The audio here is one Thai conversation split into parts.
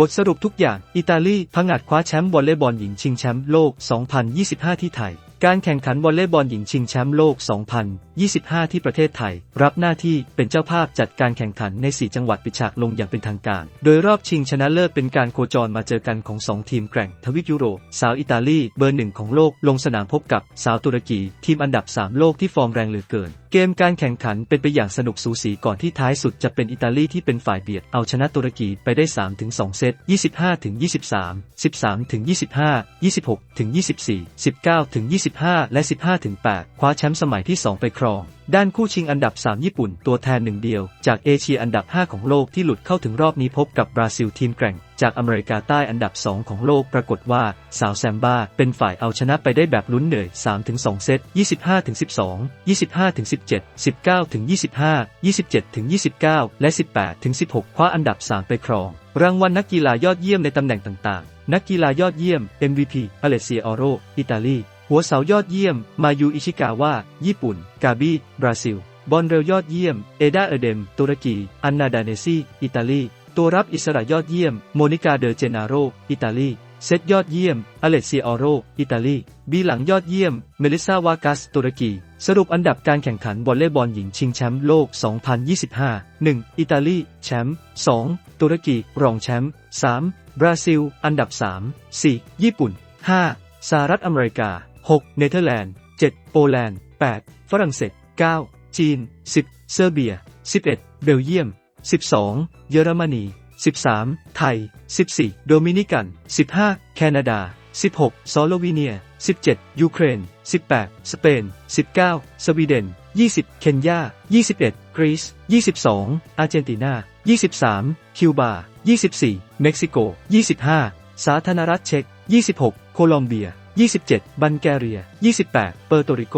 บทสรุปทุกอย่าง อิตาลีพังอาจคว้าแชมป์วอลเลย์บอลหญิงชิงแชมป์โลก 2025 ที่ไทย การแข่งขันวอลเลย์บอลหญิงชิงแชมป์โลก 2025 ที่ประเทศไทย รับหน้าที่เป็นเจ้าภาพจัดการแข่งขันใน 4 จังหวัดปิดฉากลงอย่างเป็นทางการ โดยรอบชิงชนะเลิศเป็นการโคจรมาเจอกันของ 2 ทีมแกร่งทวีปยุโรป สาวอิตาลีเบอร์หนึ่งของโลกลงสนามพบกับสาวตุรกี ทีมอันดับ 3 โลกที่ฟอร์มแรงเหลือเกินเกมการแข่งขันเป็นไปอย่างสนุกสูสีก่อนที่ท้ายสุดจะเป็นอิตาลีที่เป็นฝ่ายเบียดเอาชนะตุรกีไปได้ 3-2 เซต 25-23 13-25 26-24 19-25 และ 15-8 คว้าแชมป์สมัยที่ 2 ไปครอง ด้านคู่ชิงอันดับ 3 ญี่ปุ่น ตัวแทนหนึ่งเดียว จากเอเชียอันดับ 5 ของโลกที่หลุดเข้าถึงรอบนี้พบกับบราซิลทีมแกร่ง จากอเมริกาใต้อันดับ 2 ของโลกปรากฏว่า สาวแซมบ้า เป็นฝ่ายเอาชนะไปได้แบบลุ้นเหนื่อย 3-2 เซต 25-12 25-17 19-25 27-29 และ 18-16 คว้าอันดับ 3 ไปครอง รางวัลนักกีฬายอดเยี่ยมในตำแหน่งต่างๆ นักกีฬายอดเยี่ยม MVP อเลเซียออโร อิตาลี หัวเสายอดเยี่ยม มายูอิชิกาวะ ญี่ปุ่น กาบิบราซิล บอลเร็วยอดเยี่ยม เอดาเอเดม ตุรกี อันนาดาเนซี อิตาลี ตัวรับอิสระยอดเยี่ยม โมนิกาเดอเจนาโร อิตาลี เซตยอดเยี่ยม อเลเซียออโร อิตาลี บีหลังยอดเยี่ยม เมลิซาวากัส ตุรกี สรุปอันดับการแข่งขันวอลเลย์บอลหญิงชิงแชมป์โลก 2025 1. อิตาลี แชมป์ 2. ตุรกี รองแชมป์ 3. บราซิล อันดับ 3 4. ญี่ปุ่น 5. สหรัฐอเมริกา 6. เนเธอร์แลนด์ 7. โปแลนด์ 8. ฝรั่งเศส 9. จีน 10. เซอร์เบีย 11. เบลเยียม 12. เยอรมนี 13. ไทย 14. โดมินิกัน 15. แคนาดา 16. สโลวีเนีย 17. ยูเครน 18. สเปน 19. สวีเดน 20. เคนยา 21. กรีซ 22. อาร์เจนตินา 23. คิวบา 24. เม็กซิโก 25. สาธารณรัฐเช็ก 26. โคลอมเบีย 27 บันแกเรีย 28 เปอร์โตริโก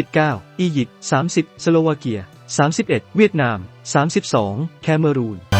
29 อียิปต์ 30 สโลวาเกีย 31 เวียดนาม 32 แคเมรูน